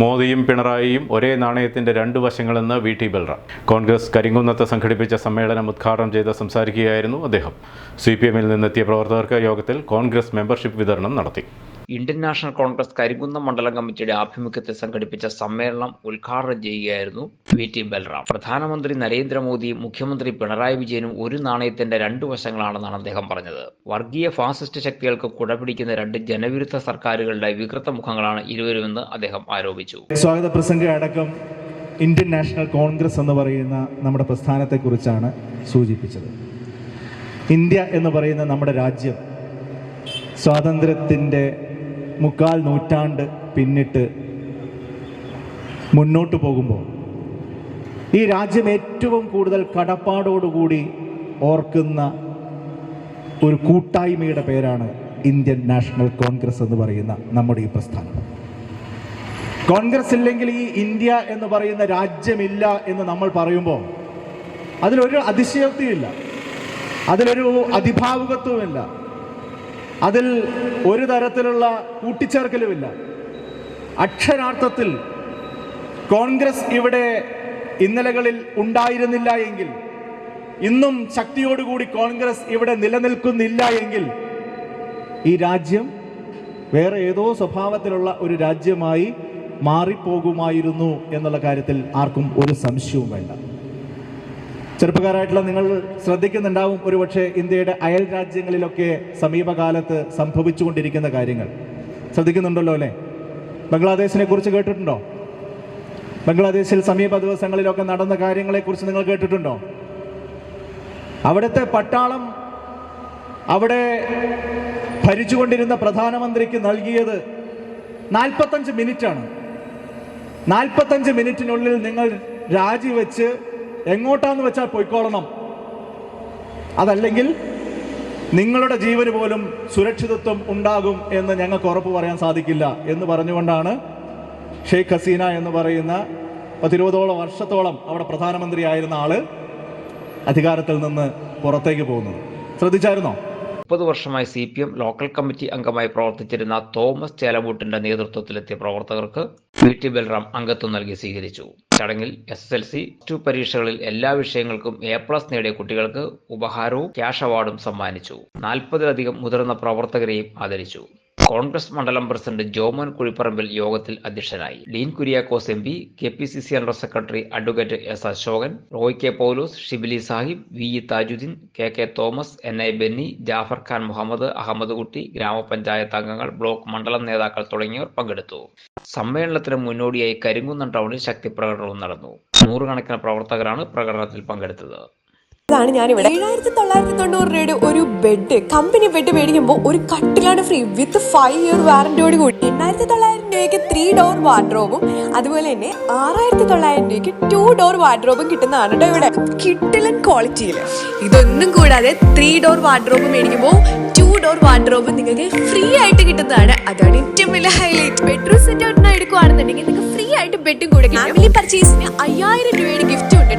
മോദിയും പിണറായിയും ഒരേ നാണയത്തിന്റെ രണ്ട് വശങ്ങളെന്ന് വി ടി ബൽറാം. കോൺഗ്രസ് കരിങ്കുന്നത്ത് സംഘടിപ്പിച്ച സമ്മേളനം ഉദ്ഘാടനം ചെയ്ത് സംസാരിക്കുകയായിരുന്നു അദ്ദേഹം. സി പി എമ്മിൽ നിന്നെത്തിയ പ്രവർത്തകർക്ക് യോഗത്തിൽ കോൺഗ്രസ് മെമ്പർഷിപ്പ് വിതരണം നടത്തി. ഇന്ത്യൻ നാഷണൽ കോൺഗ്രസ് കരിങ്കുന്നം മണ്ഡലം കമ്മിറ്റിയുടെ ആഭിമുഖ്യത്തിൽ സംഘടിപ്പിച്ച സമ്മേളനം ഉദ്ഘാടനം ചെയ്യുകയായിരുന്നു വി ടി ബൽറാം. പ്രധാനമന്ത്രി നരേന്ദ്രമോദിയും മുഖ്യമന്ത്രി പിണറായി വിജയനും ഒരു നാണയത്തിന്റെ രണ്ടു വശങ്ങളാണെന്നാണ് അദ്ദേഹം പറഞ്ഞത്. വർഗീയ ഫാസിസ്റ്റ് ശക്തികൾക്ക് കുടപിടിക്കുന്ന രണ്ട് ജനവിരുദ്ധ സർക്കാരുകളുടെ വികൃത മുഖങ്ങളാണ് ഇരുവരുമെന്ന് അദ്ദേഹം ആരോപിച്ചു. സ്വാഗത പ്രസംഗം അടക്കം ഇന്ത്യൻ നാഷണൽ കോൺഗ്രസ് എന്ന് പറയുന്ന നമ്മുടെ പ്രസ്ഥാനത്തെക്കുറിച്ചാണ് സൂചിപ്പിച്ചത്. ഇന്ത്യ എന്ന് പറയുന്ന നമ്മുടെ രാജ്യം സ്വാതന്ത്ര്യത്തിന്റെ മുക്കാൽ നൂറ്റാണ്ട് പിന്നിട്ട് മുന്നോട്ട് പോകുമ്പോൾ ഈ രാജ്യം ഏറ്റവും കൂടുതൽ കടപ്പാടോടുകൂടി ഓർക്കുന്ന ഒരു കൂട്ടായ്മയുടെ പേരാണ് ഇന്ത്യൻ നാഷണൽ കോൺഗ്രസ് എന്ന് പറയുന്ന നമ്മുടെ ഈ പ്രസ്ഥാനം. കോൺഗ്രസ് ഇല്ലെങ്കിൽ ഈ ഇന്ത്യ എന്ന് പറയുന്ന രാജ്യമില്ല എന്ന് നമ്മൾ പറയുമ്പോൾ അതിലൊരു അതിശയോക്തിയില്ല അതിലൊരു അതിഭാവുകത്വമില്ല അതിൽ ഒരു തരത്തിലുള്ള കൂട്ടിച്ചേർക്കലുമില്ല. അക്ഷരാർത്ഥത്തിൽ കോൺഗ്രസ് ഇവിടെ ഇന്നലകളിൽ ഉണ്ടായിരുന്നില്ല എങ്കിൽ ഇന്നും ശക്തിയോടുകൂടി കോൺഗ്രസ് ഇവിടെ നിലനിൽക്കുന്നില്ല എങ്കിൽ ഈ രാജ്യം വേറെ ഏതോ സ്വഭാവത്തിലുള്ള ഒരു രാജ്യമായി മാറിപ്പോകുമായിരുന്നു എന്നുള്ള കാര്യത്തിൽ ആർക്കും ഒരു സംശയവും വേണ്ട. ചെറുപ്പക്കാരായിട്ടുള്ള നിങ്ങൾ ശ്രദ്ധിക്കുന്നുണ്ടാവും ഒരുപക്ഷെ ഇന്ത്യയുടെ അയൽ രാജ്യങ്ങളിലൊക്കെ സമീപകാലത്ത് സംഭവിച്ചുകൊണ്ടിരിക്കുന്ന കാര്യങ്ങൾ. ശ്രദ്ധിക്കുന്നുണ്ടല്ലോ അല്ലേ? ബംഗ്ലാദേശിനെ കുറിച്ച് കേട്ടിട്ടുണ്ടോ? ബംഗ്ലാദേശിൽ സമീപ ദിവസങ്ങളിലൊക്കെ നടന്ന കാര്യങ്ങളെക്കുറിച്ച് നിങ്ങൾ കേട്ടിട്ടുണ്ടോ? അവിടുത്തെ പട്ടാളം അവിടെ ഭരിച്ചുകൊണ്ടിരുന്ന പ്രധാനമന്ത്രിക്ക് നൽകിയത് നാൽപ്പത്തഞ്ച് മിനിറ്റാണ്. നാൽപ്പത്തഞ്ച് മിനിറ്റിനുള്ളിൽ നിങ്ങൾ രാജിവെച്ച് എങ്ങോട്ടാന്ന് വെച്ചാൽ പൊയ്ക്കോളണം. അതല്ലെങ്കിൽ നിങ്ങളുടെ ജീവന് പോലും സുരക്ഷിതത്വം ഉണ്ടാകും എന്ന് ഞങ്ങൾക്ക് ഉറപ്പ് പറയാൻ സാധിക്കില്ല എന്ന് പറഞ്ഞുകൊണ്ടാണ് ഷെയ്ഖ് ഹസീന എന്ന് പറയുന്ന പത്തിരുപതോളം വർഷത്തോളം അവിടെ പ്രധാനമന്ത്രിയായിരുന്ന ആൾ അധികാരത്തിൽ നിന്ന് പുറത്തേക്ക് പോകുന്നത്. ശ്രദ്ധിച്ചായിരുന്നോ? മുപ്പത് വർഷമായി C P M local committee അംഗമായി പ്രവർത്തിച്ചിരുന്ന തോമസ് ചേലമൂട്ടിന്റെ നേതൃത്വത്തിലെത്തിയ പ്രവർത്തകർക്ക് വി ടി ബൽറാം അംഗത്വം നൽകി സ്വീകരിച്ചു. ചടങ്ങിൽ S S L C two പരീക്ഷകളിൽ എല്ലാ വിഷയങ്ങൾക്കും എ പ്ലസ് നേടിയ കുട്ടികൾക്ക് ഉപഹാരവും ക്യാഷ് അവാർഡും സമ്മാനിച്ചു. നാൽപ്പതിലധികം മുതിർന്ന പ്രവർത്തകരെയും ആദരിച്ചു. കോൺഗ്രസ് മണ്ഡലം പ്രസിഡന്റ് ജോമോൻ കുഴിപ്പറമ്പിൽ യോഗത്തിൽ അധ്യക്ഷനായി. Dean Kuriakose M P K P C C under secretary advocate S Ashokan Roy K Paulose Shibili Sahib V E Thajuddeen K K Thomas N I Benny Jaffar Khan Muhammad Ahammad Kutty ഗ്രാമപഞ്ചായത്ത് അംഗങ്ങൾ block മണ്ഡലം നേതാക്കൾ തുടങ്ങിയവർ പങ്കെടുത്തു. സമ്മേളനത്തിന് മുന്നോടിയായി കരിങ്കുന്നം ടൗണിൽ ശക്തി പ്രകടനവും നടന്നു. നൂറുകണക്കിന് പ്രവർത്തകരാണ് പ്രകടനത്തിൽ പങ്കെടുത്തത്. ഇതാണ് ഞാനിവിടെ. ഏഴായിരത്തി തൊള്ളായിരത്തി തൊണ്ണൂറ് രൂപയുടെ ഒരു ബെഡ് കമ്പനി ബെഡ് മേടിക്കുമ്പോൾ ഒരു കട്ടിലാണ് ഫ്രീ വിത്ത് ഫൈവ് ഇയർ വാറന്റിയോട് കൂടി. എണ്ണായിരത്തി തൊള്ളായിരം രൂപയ്ക്ക് ത്രീ ഡോർ വാർഡ്രോബും അതുപോലെ തന്നെ ആറായിരത്തി തൊള്ളായിരം രൂപയ്ക്ക് ടു ഡോർ വാർഡ്രോബും കിട്ടുന്നതാണ് കേട്ടോ ഇവിടെ. കിട്ടിലൻ ക്വാളിറ്റിയിൽ ഇതൊന്നും കൂടാതെ ത്രീ ഡോർ വാർഡ്രോബ് മേടിക്കുമ്പോൾ ടു ഡോർ വാർഡ്രോബ് നിങ്ങൾക്ക് ഫ്രീ ആയിട്ട് കിട്ടുന്നതാണ്. അതാണ് ഏറ്റവും വലിയ ഹൈലൈറ്റ് ബെഡ്റൂം സെറ്റ് ഔട്ടിനാണ് എടുക്കുകയാണെന്നുണ്ടെങ്കിൽ നിങ്ങൾക്ക് ഫ്രീ ആയിട്ട് ബെഡും കൂടെ ഫാമിലി പർച്ചേസിന് അയ്യായിരം രൂപയുടെ ഗിഫ്റ്റ്